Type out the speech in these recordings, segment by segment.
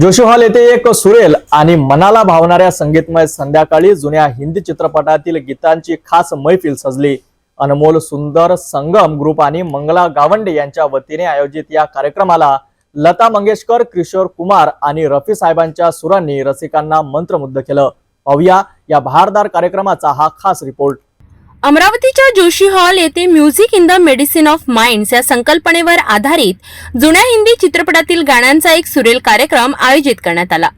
Joshi hall येथे एक सुरेल आणि मनाला भावणाऱ्या संगीतमय संध्याकाळी जुन्या हिंदी चित्रपटातील गीतांची खास मैफिल सजली. अनमोल सुंदर संगम ग्रुप आणि मंगला गावंडे यांच्या वतीने आयोजित या कार्यक्रमाला लता मंगेशकर किशोर कुमार आणि रफी साहेबांच्या सुरांनी रसिकांना मंत्रमुग्ध केलं. पाहूया या बहारदार कार्यक्रमाचा हा खास रिपोर्ट. अमरावतीच्या जोशी हॉल येथे music in the medicine of minds या संकल्पनेवर आधारित जुन्या हिंदी चित्रपटातील गाण्यांचा एक सुरेल कार्यक्रम आयोजित करण्यात आला.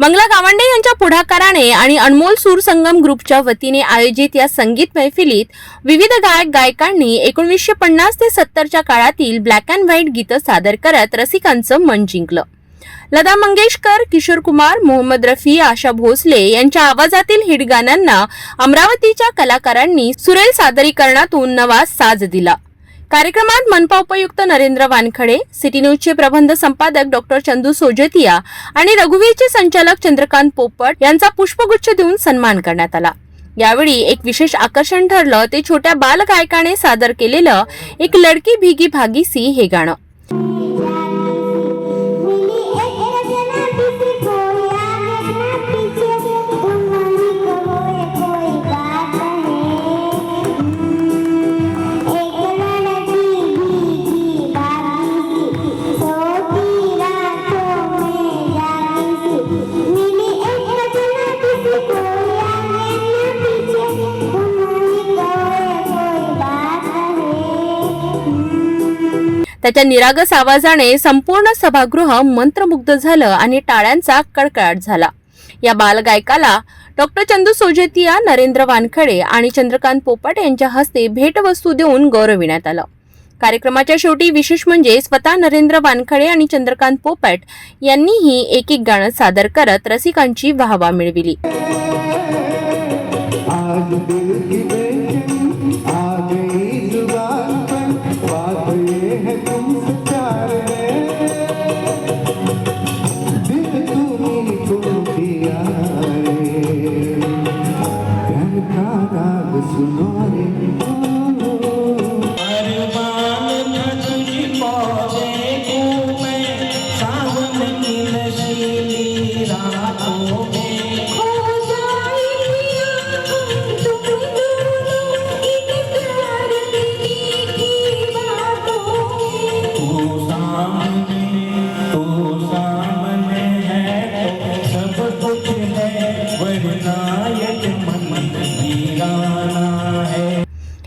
मंगला गावंडे यांच्या पुढाकाराने आणि अनमोल सूर संगम ग्रुपच्या वतीने आयोजित या संगीत मैफिलीत विविध गायक गायकांनी एकोणीसशे पन्नास ते सत्तरच्या काळातील ब्लॅक अँड व्हाईट गीतं सादर करत रसिकांचं मन जिंकलं. लता मंगेशकर किशोर कुमार मोहम्मद रफी आशा भोसले यांच्या आवाजातील हिट गाण्यांना अमरावतीच्या कलाकारांनी सुरेल सादरीकरणातून नवा साज दिला. कार्यक्रमात मनपा उपयुक्त नरेंद्र वानखडे सिटी न्यूजचे प्रबंध संपादक डॉक्टर चंदू सोजतिया आणि रघुवीरचे संचालक चंद्रकांत पोपट यांचा पुष्पगुच्छ देऊन सन्मान करण्यात आला. यावेळी एक विशेष आकर्षण ठरलं ते छोट्या बालगायकाने सादर केलेलं एक लडकी भीगी भागीसी हे गाणं. त्याच्या निरागस आवाजाने संपूर्ण सभागृह मंत्रमुग्ध झालं आणि टाळ्यांचा कडकडाट झाला. या बालगायकाला डॉक्टर चंदू सोजेतिया नरेंद्र वानखडे आणि चंद्रकांत पोपट यांच्या हस्ते भेटवस्तू देऊन गौरविण्यात आलं. कार्यक्रमाच्या शेवटी विशेष म्हणजे स्वतः नरेंद्र वानखडे आणि चंद्रकांत पोपट यांनीही एक एक गाणं सादर करत रसिकांची वाहवा मिळविली. है तुमसे प्यार है। दिल तुम्ही दिया प्यार का राग सुनो रे।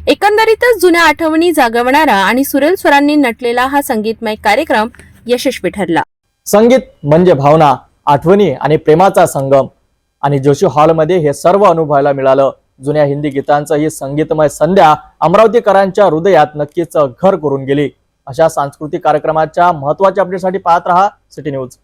एकंदरीतच जुन्या आठवणी जागवणारा आणि सुरेल स्वरांनी नटलेला हा संगीतमय कार्यक्रम यशस्वी ठरला. संगीत म्हणजे भावना आठवणी आणि प्रेमाचा संगम. आणि जोशी हॉलमध्ये हे सर्व अनुभवायला मिळालं. जुन्या हिंदी गीतांचं ही संगीतमय संध्या अमरावतीकरांच्या हृदयात नक्कीच घर करून गेली. अशा सांस्कृतिक कार्यक्रमाच्या महत्त्वाच्या अपडेटसाठी पाहत रहा सिटी न्यूज.